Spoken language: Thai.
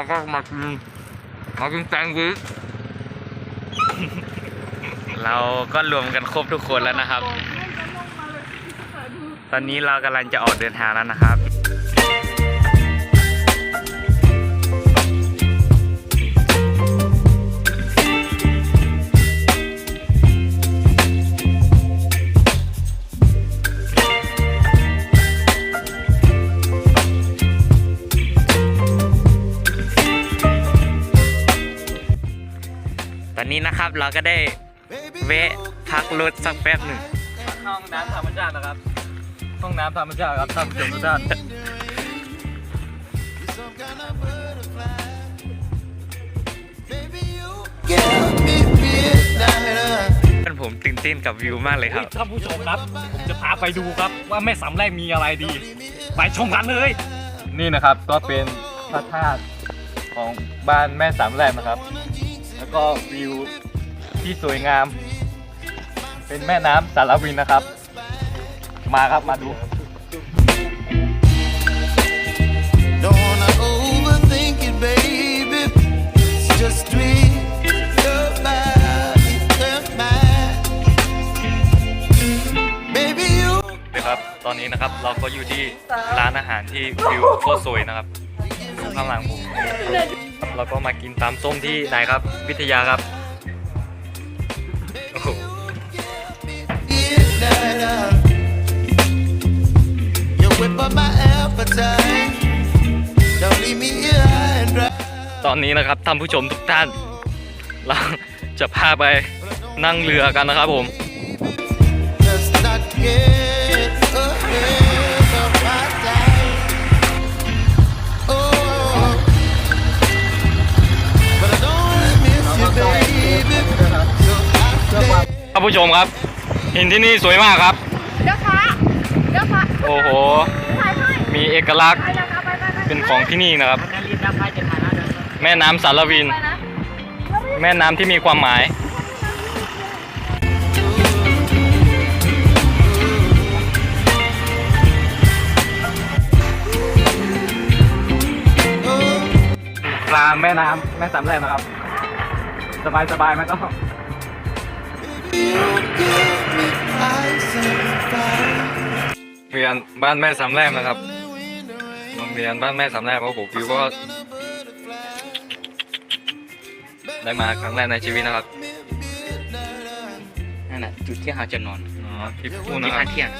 เราก็มากินมากินแซนด์วิชเราก็รวมกันครบทุกคนแล้วนะครับ ตอนนี้เรากำลังจะออกเดินทางแล้วนะครับ นนี้นะครับ เราก็ได้เวะพักรถสักแป๊บหนึ่งห้องน้ำธรรมชาตินะครับ ห้องน้ำธรรมชาติครับท่านผู้ชมทุกท่านเพื่อนผมตื่นเต้นกับวิวมากเลยครับ ท่านผู้ชมครับ ผมจะพาไปดูครับว่าแม่สำแรกมีอะไรดี ไปชมกันเลย นี่นะครับก็เป็นพระธาตุของบ้านแม่สามแรกนะครับ แล้วก็วิวที่สวยงาม เป็นแม่น้ำสารวินนะครับ มาครับมาดู Don't wanna overthink it, baby. It's just dream your body, your mind. Baby, you นะครับ ตอนนี้นะครับเราก็อยู่ที่ร้านอาหารที่วิวโคตรสวยนะครับดูข้างหลังผม เราก็มากินตามส้มที่ไหนครับ วิทยาครับโอ้โหตอนนี้นะครับท่านผู้ชมทุกท่าน เราจะพาไปนั่งเรือกันนะครับผม Let's not get stay. ท่านผู้ชมครับ หินที่นี่สวยมากครับ เดี๋ยวค่ะเดี๋ยวค่ะโอ้โห ถ่ายให้มีเอกลักษณ์ไปเลยค่ะไปไปไปเป็นของที่นี่นะครับ แม่น้ำสารวิน ไปนะแม่น้ำที่มีความหมาย กลางแม่น้ำแม่สามแลกนะครับ สบายสบายๆไม่ต้อง เรียนบ้านแม่สามแลกนะครับโรงเรียนบ้านแม่สามแลกเพราะผมวิวก็ได้มาครั้งแรกในชีวิตนะครับนั่นแหละจุดที่เราจะนอนอ๋อที่พูดที่นะครัพับ กเที่ยง